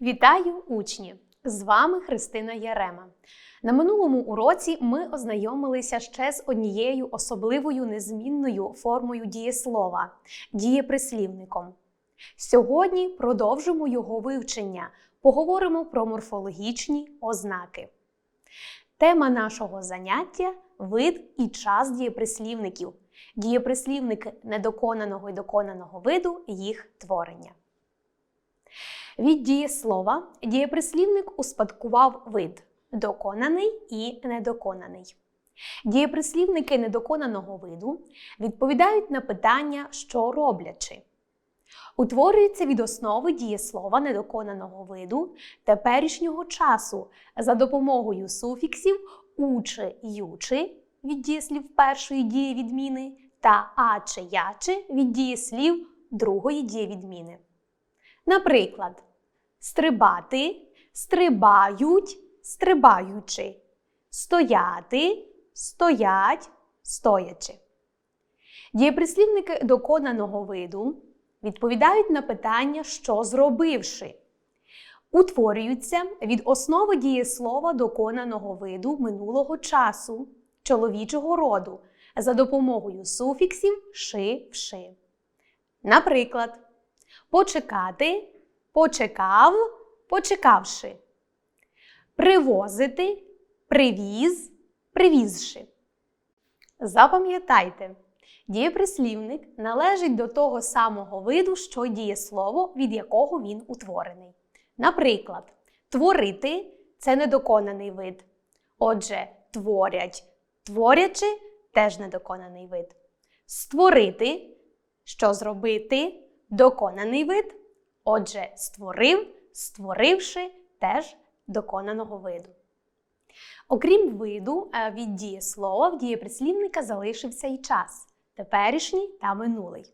Вітаю, учні! З вами Христина Ярема. На минулому уроці ми ознайомилися ще з однією особливою незмінною формою дієслова дієприслівником. Сьогодні продовжимо його вивчення, поговоримо про морфологічні ознаки. Тема нашого заняття вид і час дієприслівників, дієприслівники недоконаного і доконаного виду їх творення. Від дієслова дієприслівник успадкував вид доконаний і недоконаний. Дієприслівники недоконаного виду відповідають на питання, що роблячи. Утворюються від основи дієслова недоконаного виду теперішнього часу за допомогою суфіксів учи ючи від дієслів першої дієвідміни та аче яче від дієслів другої дієвідміни. Наприклад, стрибати, стрибають, стрибаючи, стояти, стоять, стоячи. Дієприслівники доконаного виду відповідають на питання, що зробивши. Утворюються від основи дієслова доконаного виду минулого часу чоловічого роду за допомогою суфіксів ши вши. Наприклад, почекати, почекав, почекавши. Привозити, привіз, привізши. Запам'ятайте, дієприслівник належить до того самого виду, що дієслово, від якого він утворений. Наприклад, творити це недоконаний вид. Отже, творять, творячи теж недоконаний вид. Створити, що зробити, доконаний вид. Отже, створив, створивши теж доконаного виду. Окрім виду, е, від дієслова в дієприслівника залишився і час теперішній та минулий.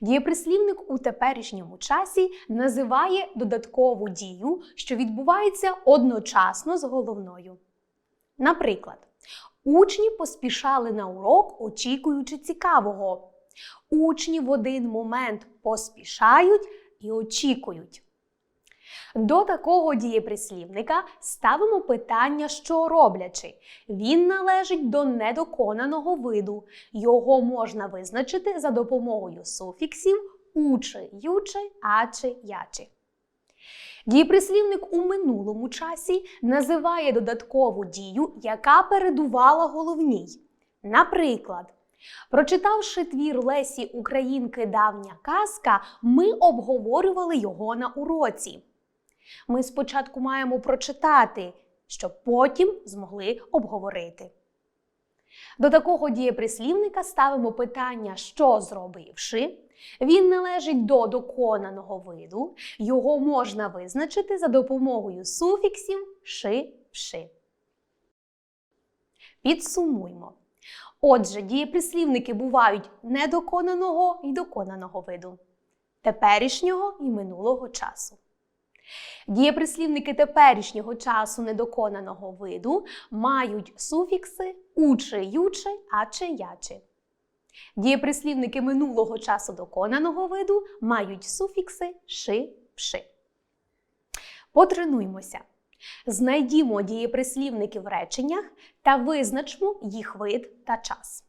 Дієприслівник у теперішньому часі називає додаткову дію, що відбувається одночасно з головною. Наприклад, учні поспішали на урок, очікуючи цікавого. Учні в один момент поспішають і очікують. До такого дієприслівника ставимо питання, що роблячи. Він належить до недоконаного виду. Його можна визначити за допомогою суфіксів учи, ючи, ачи, ячи. Дієприслівник у минулому часі називає додаткову дію, яка передувала головній. Наприклад, Прочитавши твір Лесі Українки Давня казка, ми обговорювали його на уроці. Ми спочатку маємо прочитати, щоб потім змогли обговорити. До такого дієприслівника ставимо питання, що зробивши. Він належить до доконаного виду, його можна визначити за допомогою суфіксів ши вши. Підсумуймо. Отже, дієприслівники бувають недоконаного і доконаного виду, теперішнього і минулого часу. Дієприслівники теперішнього часу недоконаного виду мають суфікси учи, ючи, аче, яче. Дієприслівники минулого часу доконаного виду мають суфікси ши, пши. Потренуймося. Знайдімо дієприслівники в реченнях та визначмо їх вид та час.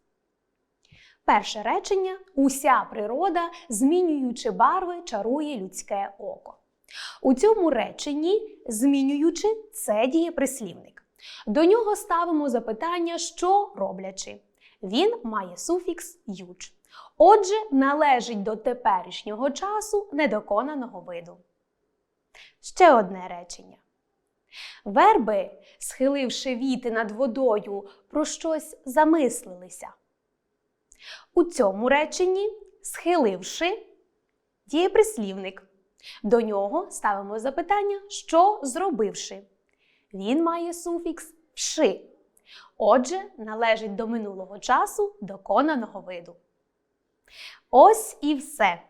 Перше речення уся природа, змінюючи барви, чарує людське око. У цьому реченні, змінюючи, це дієприслівник. До нього ставимо запитання, що роблячи. Він має суфікс юч. Отже, належить до теперішнього часу недоконаного виду. Ще одне речення. Верби, схиливши віти над водою, про щось замислилися. У цьому реченні, схиливши, дієприслівник. До нього ставимо запитання, що зробивши. Він має суфікс вши. Отже, належить до минулого часу доконаного виду. Ось і все.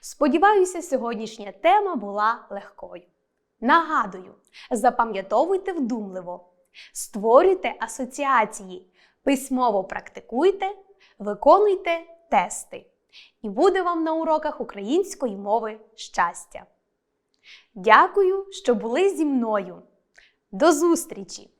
Сподіваюся, сьогоднішня тема була легкою. Нагадую, запам'ятовуйте вдумливо, створюйте асоціації, письмово практикуйте, виконуйте тести. І буде вам на уроках української мови щастя! Дякую, що були зі мною. До зустрічі!